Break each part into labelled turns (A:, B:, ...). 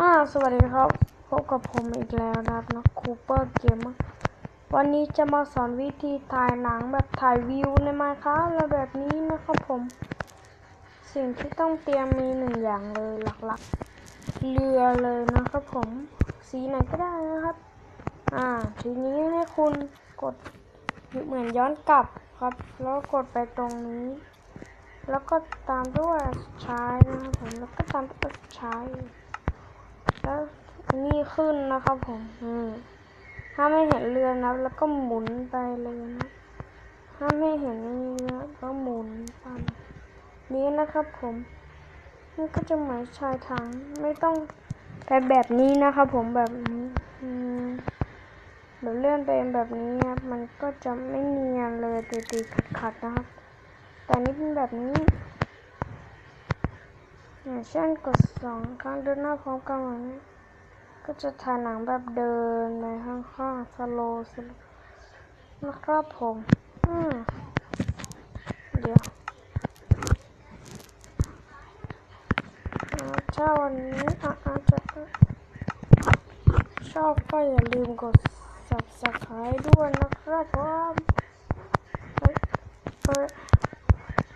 A: อ่าสวัสดีครับ พบกับผมอีกแล้วนะครับนะคูเปอร์เกมวันนี้จะมาสอนวิธีถ่ายหนังแบบถ่ายวิวในไมค์ครับแล้วแบบนี้นะครับผม สิ่งที่ต้องเตรียมมีหนึ่งอย่างเลยหลักๆ เรือเลยนะครับผม สีไหนก็ได้นะครับ อ่า ทีนี้ให้คุณกดเหมือนย้อนกลับครับ แล้วกดไปตรงนี้ แล้วก็ตามด้วยใช้นะครับผม แล้วก็ตามด้วยใช้ นี่ขึ้นนะครับผมอืมถ้าไม่เห็นเรือนะแล้วก็หมุนไปเลยนะ ถ้าไม่เห็นเรือก็หมุนไปนี้นะครับผมนี่ก็จะหมือนชายถังไม่ต้องไปแบบนี้นะครับผมแบบนี้อืมแบบเลื่อนไปแบบนี้ครับ มันก็จะไม่เนียนเลยติดๆขัดๆนะครับ แต่นี่เป็นแบบนี้อย่างเช่นกดสองครั้งเดินหน้าพร้อมกันแบบนี้ ก็จะถ่ายหนังแบบเดินไปข้างๆสโลว์สโลว์นะครับผม อืมเดี๋ยวถ้าวันนี้อาอาจจะชอบก็อย่าลืมกด subscribe ด้วยนะครับผม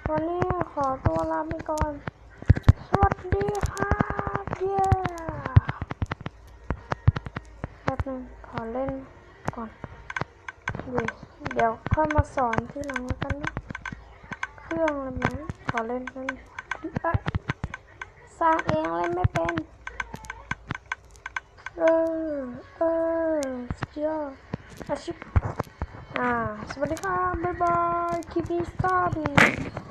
A: วันนี้ขอตัวลาไปก่อน สวัสดีครับ เย้ นึงขอเล่นก่อนเดี๋ยวเดี๋ยวค่อยมาสอนที่หลังกันนะเครื่องอะไรไหมขอเล่นกันสร้างเองเล่นไม่เป็น เออ เออสุดยอดอาชิพอ่า สวัสดีครับบ๊ายบาย คลิปนี้สั้น